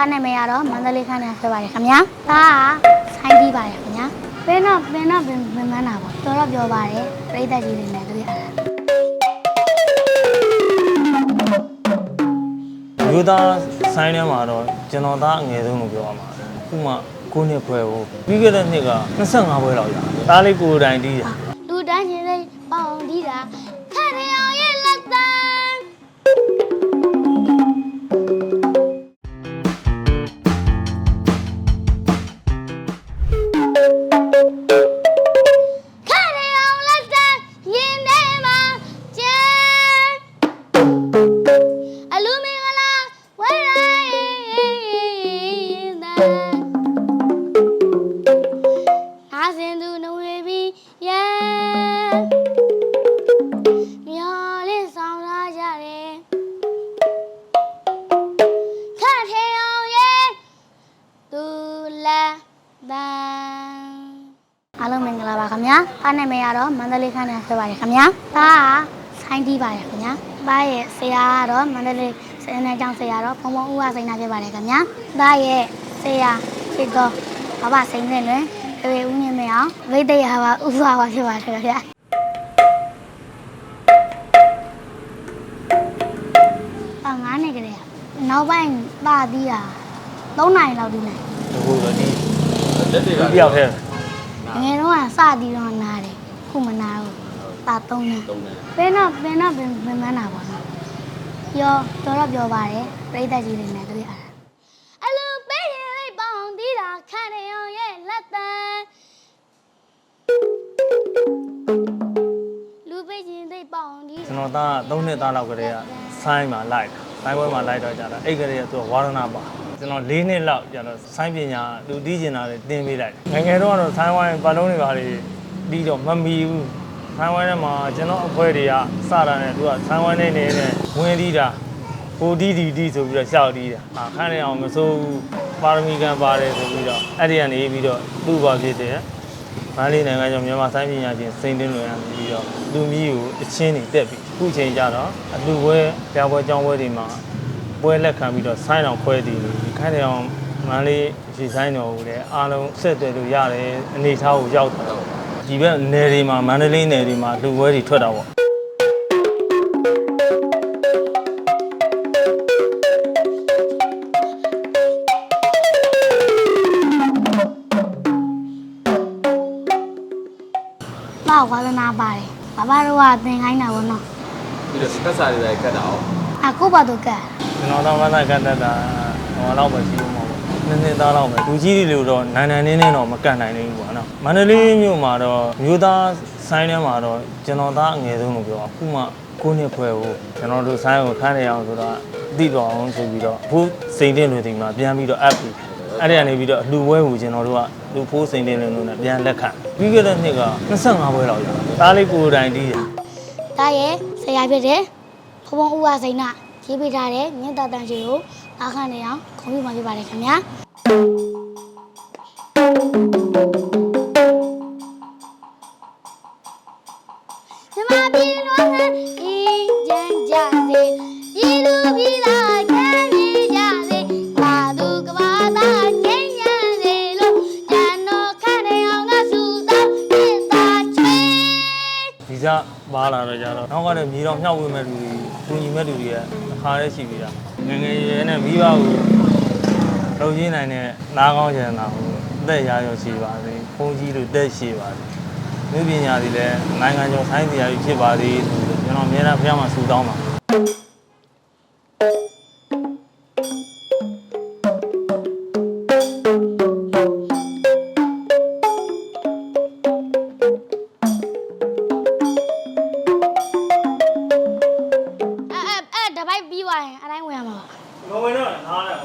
ကားနာမည်ကတော့မန္တလေးခန်းနဲ့ပြောပါတယ်ခင်ဗျာကားကဆိုင်းပြီးပါတယ်ခင်ဗျာပင်းတော့ပင်းတော့ပင်ပင်မန်းတာပေါ့တော်တော့ပြောပါတယ်ပြိတ္တကြီးတွေနဲ့တွေ့ရတာမျိုးသားဆိုင်ထဲမှာတော့ကျွန်တော်သားအငယ်ဆုံးလို့ပြောရမှာအခုမှကိုနှစ်ဖွဲကိုပြီးခဲ့တဲ့နှစ်က25ပွဲလောက်ရတယ်ဒါလေးကိုယ်တိုင်တီးတယ်လူတိုင်းချင်းစိတ်ပေါအောင်ဒီတာခက်ရအောင်ရဲ့လက်တ ဗျာအားနာမည်ကတော့မန္တလေးခန်းနဲ့ပြောပါတယ်ခင်ဗျာဒါကဆိုင်းတီးပါတယ်ခင်ဗျာဒါရဲ့ဆရာကတော့မန္တလေးစနေကျောင်းဆရာတော့ဘုံဘုံဦးဝစိန်နာဖြစ်ပါတယ်ခင်ဗျာဒါရဲ့ဆရာဖြစ်တော့ဘာဘာစိန်နေလွင်ပေဦးမြင့်မအောင်ဝိတ်တရားပါဥပပါဖြစ်ပါတယ်ခင်ဗျာအာငါးနေကြတယ်နောက်ပိုင်းပါပြီးတာ3နိုင်လောက်ဒီနိုင်အခုတော့ဒီလက်တွေကတယောက်ထဲ ငယ်တော့ကစပြီးတော့နားတယ်ခုမနာဘူးပါ3နဲ့တုံးတယ်ပင်းတော့ပင်းတော့ပင်ပင်မန်းတာပါနော်ပြောတော်တော့ပြောပါတယ်ပြိတ္တကြီးတွေနဲ့တွေ့ရတာအလူပေးရင်လေးပေါအောင်တီးတာခန့်ရအောင်ရဲ့လက်တန်းလူပေးရင်လေးပေါအောင်တီးကျွန်တော်သား3နှစ်သားလောက်ကလေးကဆိုင်းမှာလိုက်ဆိုင်းပွဲမှာလိုက်တော့ကြတာအဲ့ကလေးကသူကဝါရဏပါ ကျွန်တော်၄နှစ်လောက်ကျတော့ဆိုင်းပညာသူတီးကျင်တာတွေတင်ပေးလိုက်ငယ်ငယ်တော့ကတော့ဆိုင်းဝိုင်းပတ်လုံးတွေပါလေတီးတော့မမီဘူးဆိုင်းဝိုင်းထဲမှာကျွန်တော်အဖွဲတွေကစတာနဲ့သူကဆိုင်းဝိုင်းနေနေနဲ့ဝင်တီးတာကိုတီးတီးတီးဆိုပြီးတော့ရှောက်တီးတာအခန်းနေအောင်မစိုးဘူးပါရမီကံပါတယ်ဆိုပြီးတော့အဲ့ဒီကနေပြီးတော့သူ့ဘာဖြစ်တယ်မန္တလေးနိုင်ငံကျော်မြန်မာဆိုင်ပညာရှင်စိန်တင်းလွင်ရပြီးတော့လူမျိုးကိုအချင်းတွေတက်ပြီးအခုချိန်ကျတော့အလူပွဲကြောင်ပွဲကြောင်ပွဲတွေမှာပွဲလက်ခံပြီးတော့ဆိုင်းအောင်ခွဲတည်လို့ဒီ ခိုင်းတဲ့အောင်မန္တလေးရေဆိုင်တော်ကိုလည်းအားလုံးဆက်သွယ်လို့ရတယ်အနေထားကိုရောက်တာဒီဘက်နယ်တွေမှာမန္တလေးနယ်တွေမှာလူပွဲတွေထွက်တာပေါ့ပါဝါသနာပါတယ်ဘာဘာတို့ကသင်ခိုင်းတာဗောနော်ပြီးတော့စပတ်စာတွေပဲကတ်တာအောင်အခုပါတော့ကဲကျွန်တော်တော့မဆိုင်ကတ်တတ်တာ ဟောတော့ပဲရှိဦးမှာပေါ့နည်းနည်းသားတော့ပဲလူကြီးတွေလို့တော့နိုင်နိုင်နေနေတော့မကတ်နိုင်နိုင်ဘူးပေါ့နော်မန္တလေးမြို့မှာတော့မြို့သားဆိုင်ထဲမှာတော့ကျွန်တော်သားအငယ်ဆုံးလို့ပြောအခုမှကိုနှစ်ဖွဲကိုကျွန်တော်တို့ဆိုင်ကိုခန်းနေအောင်ဆိုတော့တိတော်အောင်ဆိုပြီးတော့ဘူးစိန်တင်တွေဒီမှာပြန်ပြီးတော့အပ်ပြီးအဲ့ဒီကနေပြီးတော့လူပွဲကိုကျွန်တော်တို့ကလူဖိုးစိန်တင်တွေလို့နဲ့ပြန်လက်ခံပြီးခဲ့တဲ့နှစ်က25ပွဲလောက်ရတယ်သားလေးကိုယ်တိုင်တီးတယ်ဒါရဲ့ဆရာဖြစ်တယ်ဘုံဘုံဦးဝစိန်နာ ရေးပေးထားတဲ့မြင့်တာတန်ရှိကိုအခန့်နေအောင်ခုံပြမှာဖြစ်ပါတယ်ခင်ဗျာမြမပြည်တော်နဲ့ဤကြံကြစေပြည်သူပြည်သားချမ်းမြေကြစေဘာသူကဘာသာငြိမ်းချမ်းစေလို့ကျန်တော်ခန့်နေအောင်ငါစုတောင်းမြင့်တာချေဗီဇပါလာတော့ကြတော့နောက်ကလည်းမြေတော်မြောက်ဝေးမဲ့လူတွေ ကူညီမဲ့လူတွေကအခါလေးရှိပြီးတာငယ်ငယ်ရဲနဲ့မိဘကိုလုံရင်းနိုင်တဲ့နားကောင်းချင်တာကိုအသက်ရာရောရှိပါစေဘုန်းကြီးတို့တက်ရှိပါစေမြို့ပညာတွေလည်းနိုင်ငံကျော်ဆိုင်းစရာကြီးဖြစ်ပါသေးဆိုပြီးကျွန်တော်အများအားဘုရားမှာဆုတောင်းပါ ရင်အတိုင်းဝင်ရမှာပါ မဝင်တော့လားနားလည်း